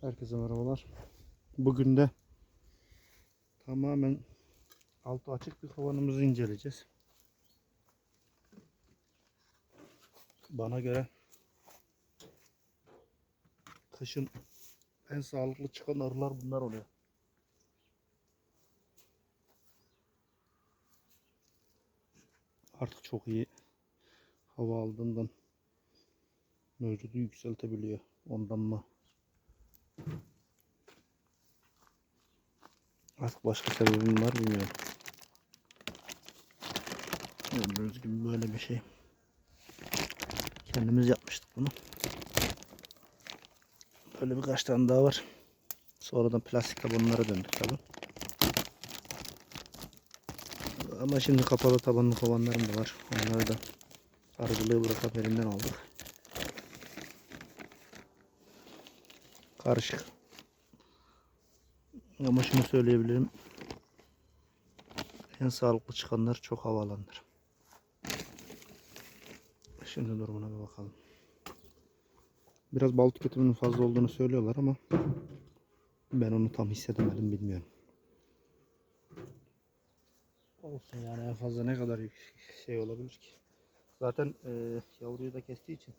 Herkese merhabalar. Bugün de tamamen altı açık bir kovanımızı inceleyeceğiz. Bana göre kışın en sağlıklı çıkan arılar bunlar oluyor. Artık çok iyi hava aldığından mevcudu yükseltebiliyor. Ondan mı? Artık başka sebebim var bilmiyorum. Gördüğünüz gibi böyle bir şey. Kendimiz yapmıştık bunu. Böyle birkaç tane daha var. Sonradan plastik tabanlara döndük tabi. Ama şimdi kapalı tabanlı kovanlarım da var. Onları da arıcılığı bırakıp elimden aldık. Karışık. Ama şunu söyleyebilirim. En sağlıklı çıkanlar çok havalandır. Şimdi durumuna bir bakalım. Biraz bal tüketiminin fazla olduğunu söylüyorlar ama ben onu tam hissedemedim bilmiyorum. Olsun yani en fazla ne kadar şey olabilir ki. Zaten eee yavruyu da kestiği için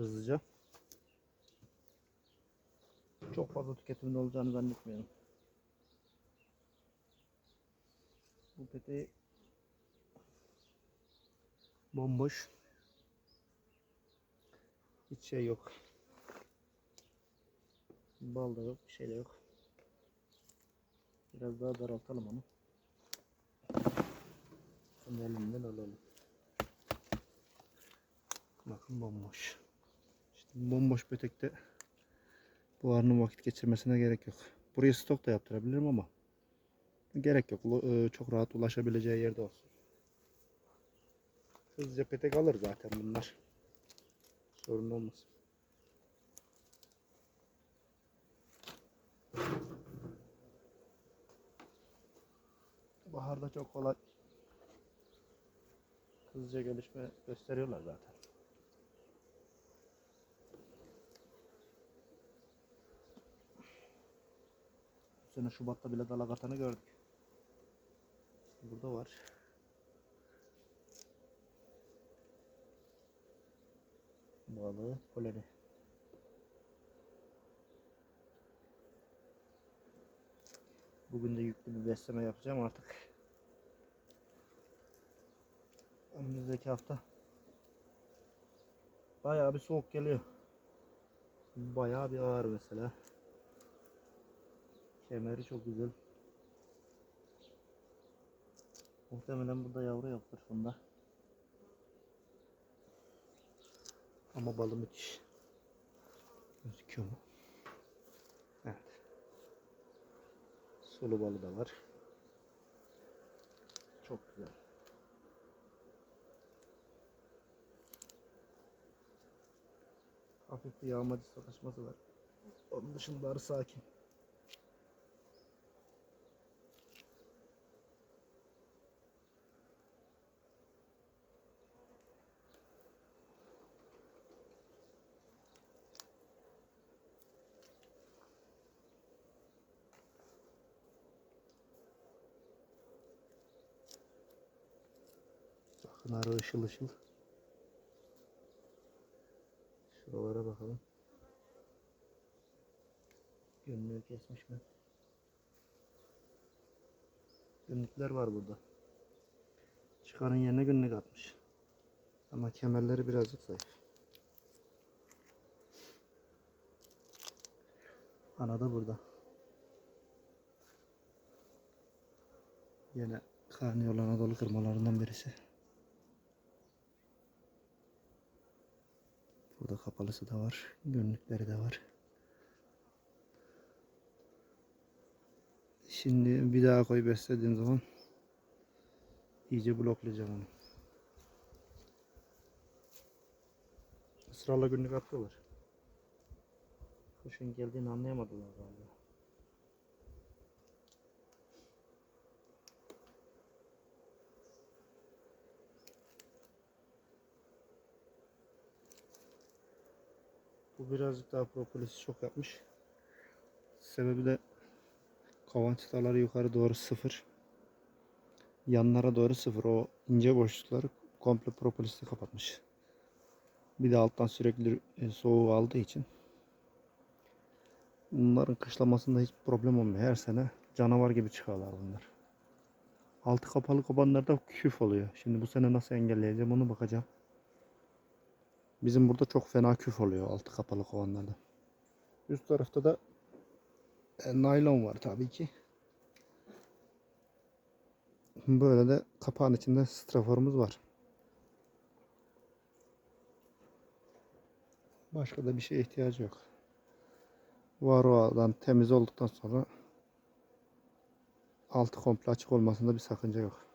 hızlıca çok fazla tüketimde olacağını zannetmiyorum. Bu peteği bomboş. Hiç şey yok. Bal da yok, bir şey de yok. Biraz daha daraltalım onu. Bunu elinden alalım. Bakın bomboş. Bomboş petekte bu arının vakit geçirmesine gerek yok. Buraya stok da yaptırabilirim ama gerek yok. E, Çok rahat ulaşabileceği yerde olsun. Hızlıca petek alır zaten bunlar. Sorun olmaz. Baharda çok kolay hızlıca gelişme gösteriyorlar zaten. Bu sene Şubat'ta bile dalak atanı gördük. Burada var. Balığı poleni. Bugün de yüklü bir besleme yapacağım artık. Önümüzdeki hafta bayağı bir soğuk geliyor. Bayağı bir ağır mesela. Kemeri çok güzel. Muhtemelen burada yavru yoktur bunda. Ama balı müthiş. Gözüküyor mu? Evet. Sulu balı da var. Çok güzel. Hafif bir yağmacı sataşması var. Onun dışında arı sakin. Bakın arı ışıl ışıl. Şuralara bakalım. Günlüğü kesmiş mi? Günlükler var burada. Çıkanın yerine günlük atmış. Ama kemerleri birazcık zayıf. Ana da burada. Yine karnıyol Anadolu kırmalarından birisi. Burada kapalısı da var. Günlükleri de var. Şimdi bir daha koy beslediğim zaman iyice bloklayacağım onu. Israrla günlük atıyorlar. Kışın geldiğini anlayamadılar galiba. Bu birazcık daha propolis çok yapmış. Sebebi de kovan çıtaları yukarı doğru sıfır. Yanlara doğru sıfır. O ince boşlukları komple propolisle kapatmış. Bir de alttan sürekli e, soğuğu aldığı için bunların kışlamasında hiç problem olmuyor. Her sene canavar gibi çıkıyorlar bunlar. Altı kapalı kobanlarda küf oluyor. Şimdi bu sene nasıl engelleyeceğim onu bakacağım. Bizim burada çok fena küf oluyor altı kapalı kovanlarda. Üst tarafta da e, naylon var tabii ki. Böyle de kapağın içinde straforumuz var. Başka da bir şeye ihtiyacı yok. Varoa'dan temiz olduktan sonra altı komple açık olmasında bir sakınca yok.